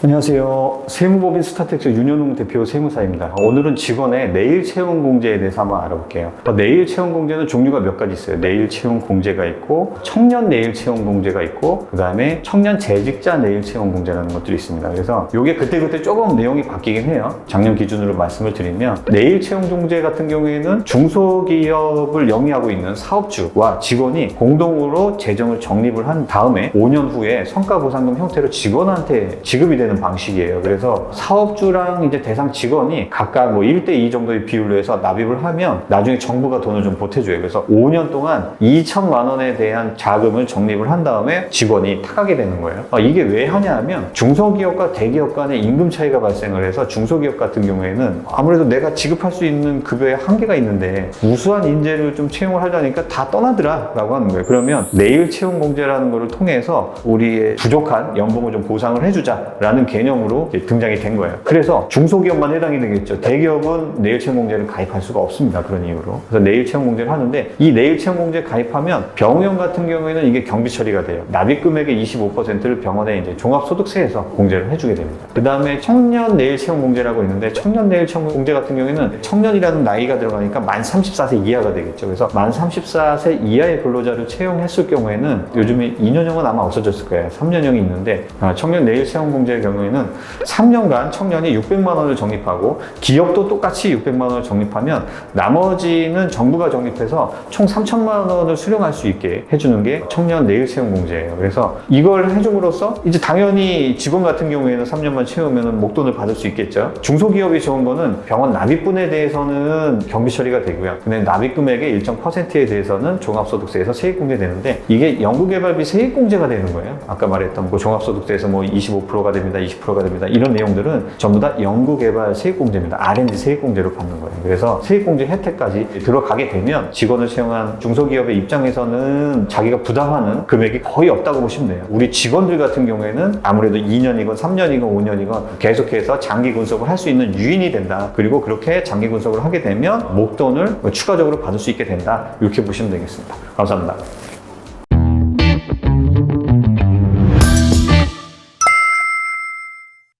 안녕하세요. 세무법인 스타텍스 윤현웅 대표 세무사입니다. 오늘은 직원의 내일 채용 공제에 대해서 한번 알아볼게요. 어, 내일 채용 공제는 종류가 몇 가지 있어요. 내일 채용 공제가 있고, 청년 내일 채용 공제가 있고, 그 다음에 청년 재직자 내일 채용 공제라는 것들이 있습니다. 그래서 이게 그때그때 조금 내용이 바뀌긴 해요. 작년 기준으로 말씀을 드리면, 내일 채용 공제 같은 경우에는 중소기업을 영위하고 있는 사업주와 직원이 공동으로 재정을 적립을 한 다음에 5년 후에 성과보상금 형태로 직원한테 지급이 되는 방식이에요. 그래서 사업주랑 이제 대상 직원이 각각 뭐 1대2 정도의 비율로 해서 납입을 하면 나중에 정부가 돈을 좀 보태줘요. 그래서 5년 동안 2천만 원에 대한 자금을 적립을 한 다음에 직원이 타가게 되는 거예요. 아, 이게 왜 하냐 하면 중소기업과 대기업 간의 임금 차이가 발생을 해서 중소기업 같은 경우에는 아무래도 내가 지급할 수 있는 급여에 한계가 있는데 우수한 인재를 좀 채용을 하려니까 다 떠나더라 라고 하는 거예요. 그러면 내일 채용 공제라는 거를 통해서 우리의 부족한 연봉을 좀 보상을 해주자 라는 개념으로 이제 등장이 된 거예요. 그래서 중소기업만 해당이 되겠죠. 대기업은 내일 채용 공제를 가입할 수가 없습니다. 그런 이유로. 그래서 내일 채용 공제를 하는데 이 내일 채용 공제 가입하면 병원 같은 경우에는 이게 경비 처리가 돼요. 납입 금액의 25%를 병원에 이제 종합소득세에서 공제를 해주게 됩니다. 그 다음에 청년 내일 채용 공제라고 있는데 청년 내일 채용 공제 같은 경우에는 청년이라는 나이가 들어가니까 만 34세 이하가 되겠죠. 그래서 만 34세 이하의 근로자를 채용했을 경우에는 요즘에 2년형은 아마 없어졌을 거예요. 3년형이 있는데 아, 청년 내일 채용 공제의 경우에는 3년간 청년이 600만 원을 적립하고 기업도 똑같이 600만 원을 적립하면 나머지는 정부가 적립해서 총 3천만 원을 수령할 수 있게 해주는 게 청년 내일 채용 공제예요. 그래서 이걸 해줌으로써 이제 당연히 직원 같은 경우에는 3년만 채우면 목돈을 받을 수 있겠죠. 중소기업이 좋은 거는 병원 납입분에 대해서는 경비 처리가 되고요. 근데 납입 금액의 일정 퍼센트에 대해서는 종합소득세에서 세액 공제 되는데 이게 연구개발비 세액 공제가 되는 거예요. 아까 말했던 뭐 종합소득세에서 뭐 25%가 됩니다, 20%가 됩니다. 이런 내용들은 전부 다 연구개발 세액 공제입니다. R&D 세액 공제로 받는 거예요. 그래서 세액 공제 혜택까지 들어가게 되면 직원을 채용한 중소기업의 입장에서는 자기가 부담하는 금액이 거의 없다고 보시면 돼요. 우리 직원들 같은 경우에는 아무래도 2년이건 3년이건 5년이건 계속해서 장기 군속을 할 수 있는 유인이 된다. 그리고 그렇게 장기 군속을 하게 되면 목돈을 추가적으로 받을 수 있게 된다. 이렇게 보시면 되겠습니다. 감사합니다.